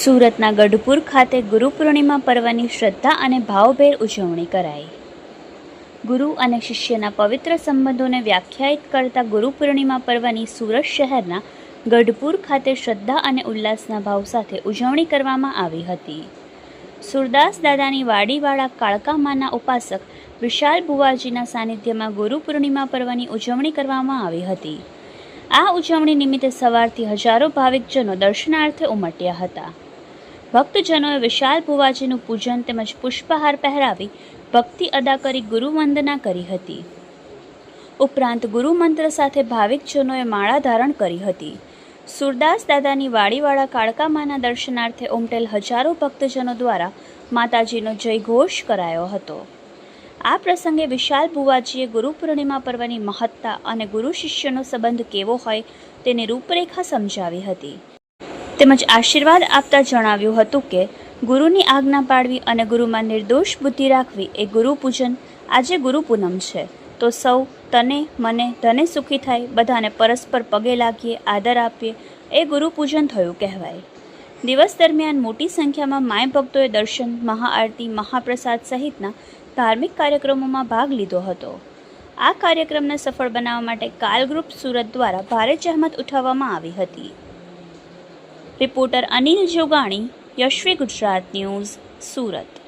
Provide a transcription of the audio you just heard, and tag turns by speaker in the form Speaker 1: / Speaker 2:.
Speaker 1: સુરતના ગઢપુર ખાતે ગુરુ પૂર્ણિમા પર્વની શ્રદ્ધા અને ભાવભેર ઉજવણી કરાઈ. ગુરુ અને શિષ્યના પવિત્ર સંબંધોને વ્યાખ્યાયિત કરતા ગુરુ પૂર્ણિમા પર્વની સુરત શહેરના ગઢપુર ખાતે શ્રદ્ધા અને ઉલ્લાસના ભાવ સાથે ઉજવણી કરવામાં આવી હતી. સુરદાસ દાદાની વાડીવાળા કાળકામાના ઉપાસક વિશાલ બુવાજીના સાનિધ્યમાં ગુરુ પૂર્ણિમા પર્વની ઉજવણી કરવામાં આવી હતી. આ ઉજવણી નિમિત્તે સવારથી હજારો ભાવિકજનો દર્શનાર્થે ઉમટ્યા હતા. ભક્તજનોએ વિશાલ ભુવાજીનું પૂજન તેમજ પુષ્પહાર પહેરાવી ભક્તિ અદા કરી ગુરુવંદના કરી હતી. ઉપરાંત ગુરુમંત્ર સાથે ભાવિકજનોએ માળા ધારણ કરી હતી. સુરદાસ દાદાની વાડીવાળા કાળકામાના દર્શનાર્થે ઉમટેલ હજારો ભક્તજનો દ્વારા માતાજીનો જયઘોષ કરાયો હતો. આ પ્રસંગે વિશાલ ભુવાજીએ ગુરુ પૂર્ણિમા પર્વની મહત્તા અને ગુરુ શિષ્યનો સંબંધ કેવો હોય તેની રૂપરેખા સમજાવી હતી. તેમજ આશીર્વાદ આપતા જણાવ્યું હતું કે, ગુરુની આજ્ઞા પાડવી અને ગુરુમાં નિર્દોષ બુદ્ધિ રાખવી એ ગુરુ પૂજન. આજે ગુરુ પૂનમ છે. તો સૌ તને, મને, ધને સુખી થાય, બધાને પરસ્પર પગે લાગીએ, આદર આપીએ, એ ગુરુ પૂજન થયું કહેવાય. દિવસ દરમિયાન મોટી સંખ્યામાં માય ભક્તોએ દર્શન, મહાઆરતી, મહાપ્રસાદ સહિતના ધાર્મિક કાર્યક્રમોમાં ભાગ લીધો હતો. આ કાર્યક્રમને સફળ બનાવવા માટે કાલ ગ્રુપ સુરત દ્વારા ભારે જહેમત ઉઠાવવામાં આવી હતી. Reporter Anil Jogani Yashvi Gujarat news Surat.